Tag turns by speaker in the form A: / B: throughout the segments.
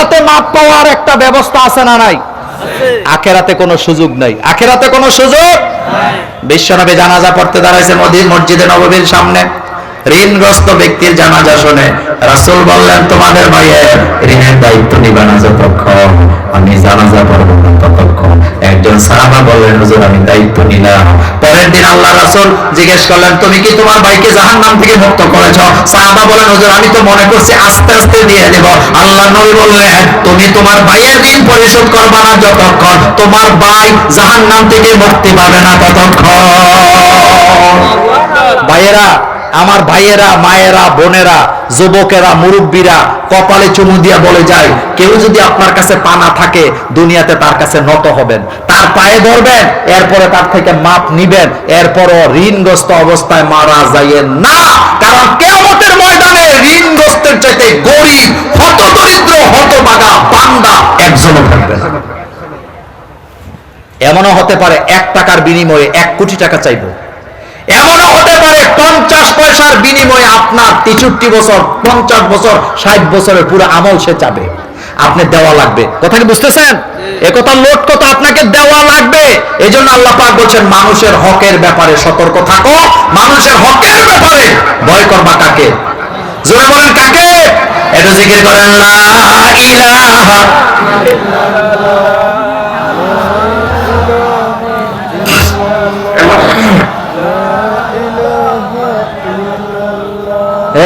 A: দুনিয়াতে মাপ পাওয়ার একটা ব্যবস্থা আছে না নাই? আখেরাতে কোনো সুযোগ নাই। আখেরাতে কোনো সুযোগ বিশ্বনবী জানাজা পড়তে দাঁড়াইছে মসজিদে নববীর সামনে। ঋণগ্রস্ত ব্যক্তির জানাজা শুনে রাসূল বললেন তোমাদের ভাইয়ের ঋণের দায়িত্ব নিবা না যতক্ষণ আমি জানাজা পড়ব না ততক্ষণ। একজন সাহাবা বললেন হুজুর আমি দায়িত্ব নিলাম। পরের দিন আল্লাহ রাসূল জিজ্ঞেস করলেন তুমি কি তোমার ভাইকে জাহান্নাম থেকে মুক্ত করেছ? সাহাবা বলেন হুজুর আমি তো মনে করছি আস্তে আস্তে দিয়ে দেব। আল্লাহ নবী বললেন তুমি তোমার ভাইয়ের ঋণ পরিশোধ করবে না যতক্ষণ তোমার ভাই জাহান্নাম থেকে মুক্তি পাবে না ততক্ষণ। ভাইয়েরা আমার ভাইয়েরা, মায়েরা, বোনেরা, যুবকেরা, মুরব্বীরা কপালে চুমু দিয়া বলে যায়, কেউ যদি আপনার কাছে পানা থাকে, দুনিয়াতে তার কাছে নত হবেন। তার পায়ে ধরবেন, এরপরে তার থেকে মাপ নিবেন, এরপরও ঋণগ্রস্ত অবস্থায় মারা যাইয়েন না। কারণ কেয়ামতের ময়দানে ঋণগ্রস্তের চাইতে গরিব, হত দরিদ্র হতবাগা বান্দা একজনও থাকবে না। এমনও হতে পারে এক টাকার বিনিময়ে এক কোটি টাকা চাইব। এমনও হতে পারে পঞ্চাশ পয়সার বিনিময়ে আপনার তেষট্টি বছর, পঞ্চাশ বছর, ষাট বছরের পুরো আমল সে চাবে। আপনি দেওয়া লাগবে। কথা কি বুঝতেছেন? এ কথা লোট কথা, আপনাকে দেওয়া লাগবে। এই জন্য আল্লাহ পাক বলছেন, মানুষের হকের ব্যাপারে সতর্ক থাকো, মানুষের হকের ব্যাপারে ভয় করবা কাকে? জোরে বলেন কাকে? একটু জিকির করেন, লা ইলাহা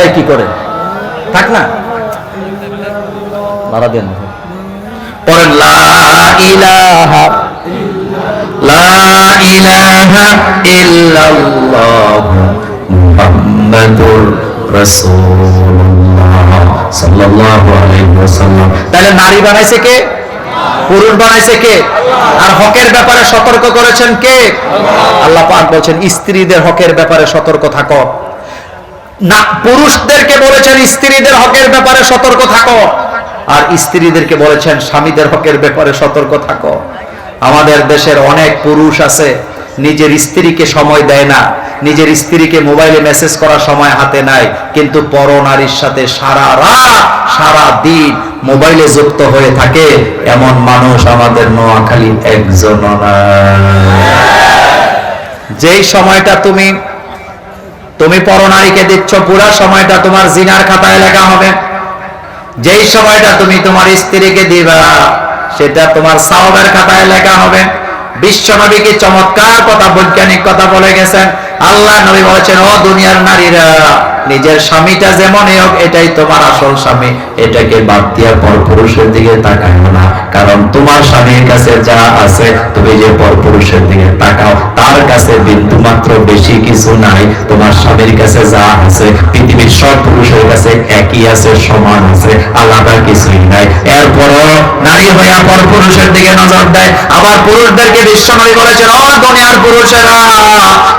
A: এই, কি করে? থাক না। বাড়া দেন। পড়েন তাহলে নারী বানাইছে কে? পুরুষ বানাইছে কে? আর হকের ব্যাপারে সতর্ক করেছেন কে? আল্লাহ পাক বলছেন, স্ত্রীদের হকের ব্যাপারে সতর্ক থাকো। না, পুরুষদেরকে বলেছেন স্ত্রীদের হকের ব্যাপারে সতর্ক থাকো। আর স্ত্রীদেরকে বলেছেন স্বামীদের হকের ব্যাপারে সতর্ক থাকো। আমাদের দেশের অনেক পুরুষ আছে, নিজের স্ত্রীকে সময় দেয় না। নিজের স্ত্রীকে মোবাইলে মেসেজ করার সময় হাতে নাই কিন্তু পর নারীর সাথে সারা রাত, সারা দিন মোবাইলে যুক্ত হয়ে থাকে এমন মানুষ আমাদের নোয়াখালী একজন যেই সময়টা তুমি তুমি পরনারীকে দিচ্ছ, পুরা সময়টা তোমার জিনার খাতায় লেখা হবে। যেই সময়টা তুমি তোমার স্ত্রীকে দিবা, সেটা তোমার সাওবের খাতায় লেখা হবে। বিশ্ব নবীকে চমৎকার কথা, বৈজ্ঞানিক কথা বলে গেছেন। আল্লাহ নবী বলেছেন, ও দুনিয়ার নারীরা, নিজের স্বামীটা যেমন হোক, এটাই তোমার আসল স্বামী। এটাকে বাদ দিয়া পর পুরুষের দিকে তাকাইও না। কারণ তোমার স্বামীর কাছে যা আছে, তুমি যে পর পুরুষের দিকে তাকাও। তার কাছে বিন্দু মাত্র বেশি কিছু নাই। তোমার স্বামীর কাছে যা আছে, পৃথিবীর সব পুরুষের কাছে একই আছে, সমান আছে, আলাদা কিছুই নাই। এরপরও নারী হইয়া পর পুরুষের দিকে নজর দেয়। আবার পুরুষদেরকে বিশ্বনবী বলেছেন, ও দুনিয়ার পুরুষেরা,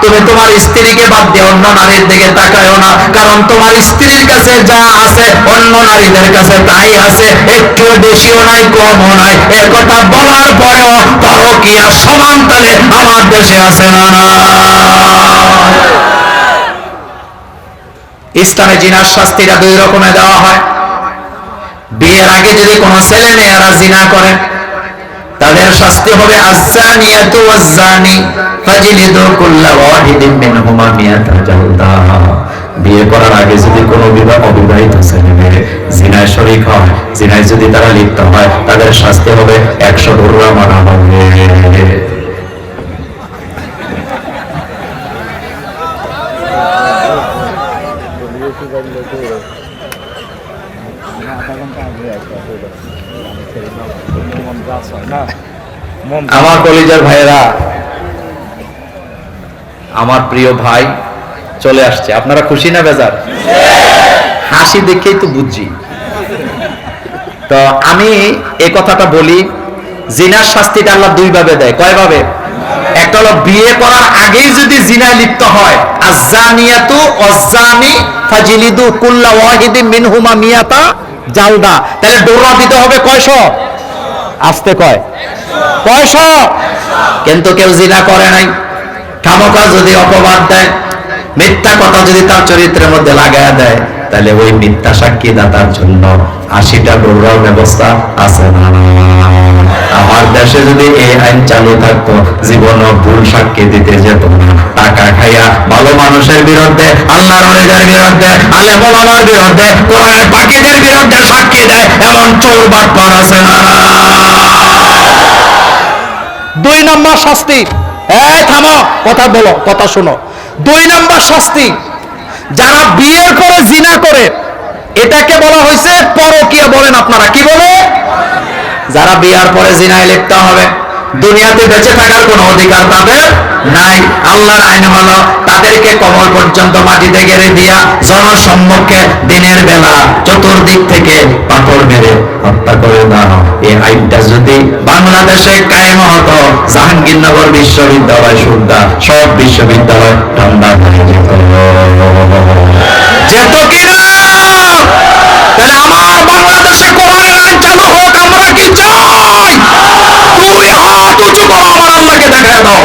A: তুমি তোমার স্ত্রীকে বাদ দিয়ে অন্য নারীর দিকে তাকায়ও না। কারণ তোমার স্ত্রীর কাছে যা আছে, অন্য নারীদের কাছে তাই আছে। একটু বেশিও নাই, কমও নাই। এর কথা বলার পরেও পরকিয়া সমান তালে আমার দেশে আছে। ইসলামে জিনার শাস্তিটা দুই রকমের দেওয়া হয়। বিয়ের আগে যদি কোনো ছেলে মেয়েরা জিনা করে, তাদের শাস্তি হবে বিয়ে করার আগে যদি কোনো বিবাহ অবিবাহিত ছেলে মেয়ে জিনায় শরীক হয়, জিনায় যদি তারা লিপ্ত হয়, তাদের শাস্তি হবে একশো ডোরা মারা হবে আমার কলিজার ভাইয়েরা, আমার প্রিয় ভাই চলে আসছে। আপনারা খুশি না বেজার? হাসি দেখেই তো বুঝছি। তো আমি এ কথাটা বলি, জিনার শাস্তিটা আল্লাহ দুই ভাবে দেয়। কয় ভাবে একটা হলো বিয়ে করার আগেই যদি জিনায় লিপ্ত হয়, আজ্জানিয়াতু অজ্জানি ফাজিলিদু কুল্লা ওয়াহিদি মিনহুমা মিয়াতা জালদা। তাহলে ডোরা দিতে হবে কয়শো? আসতে কয়। কয়শো কিন্তু কেউ জিনা করে নাই। খামোকা যদি অপবাদ দেয়, মিথ্যা কথা যদি তার চরিত্রের মধ্যে লাগায় দেয়, তাহলে ওই মিথ্যা সাক্ষী দাতার জন্য আশিটা গৌরব ব্যবস্থা আছে না? আমার দেশে যদি এই আইন চালু থাকতো জীবন ভুল সাক্ষী দিতে যেত টাকা খাইয়া ভালো মানুষের বিরুদ্ধে আল্লাহ রলিদের বিরুদ্ধে আলে মোলামার বিরুদ্ধে, কোরআনের পাখিদের বিরুদ্ধে সাক্ষী দেয়, এমন চোর বাটপার আছে না?
B: নম্বর শাস্তি। এই থামো, কথা বলো, কথা শোনো। দুই নাম্বার শাস্তি, যারা বিয়ের করে, জিনা করে, এটাকে বলা হয়েছে পরকিয়া বলেন আপনারা। কি বলে?
A: যারা বিয়ার পরে জিনায় লিপ্ত হবে, দুনিয়াতে বেঁচে থাকার কোনো অধিকার তাদের নাই। আল্লাহর আইন হলো তাদেরকে কবর পর্যন্ত মাটিতে গেড়ে দিয়া জনসম্মুখে দিনের বেলা চতুর্দিক থেকে পাথর মেরে হত্যা করে দাও। এই আইনটা যদি বাংলাদেশে কায়েম হতো, জাহাঙ্গীরনগর বিশ্ববিদ্যালয় সুদ্ধা, সব বিশ্ববিদ্যালয় ঠান্ডা হয়ে যেত। যেত কিনা? তাহলে আমার বাংলাদেশে কোরআনের আইন চালু হোক, আমরা কি চাই? দুই হাত উঁচু করো, আমার আল্লাহকে দেখা দাও।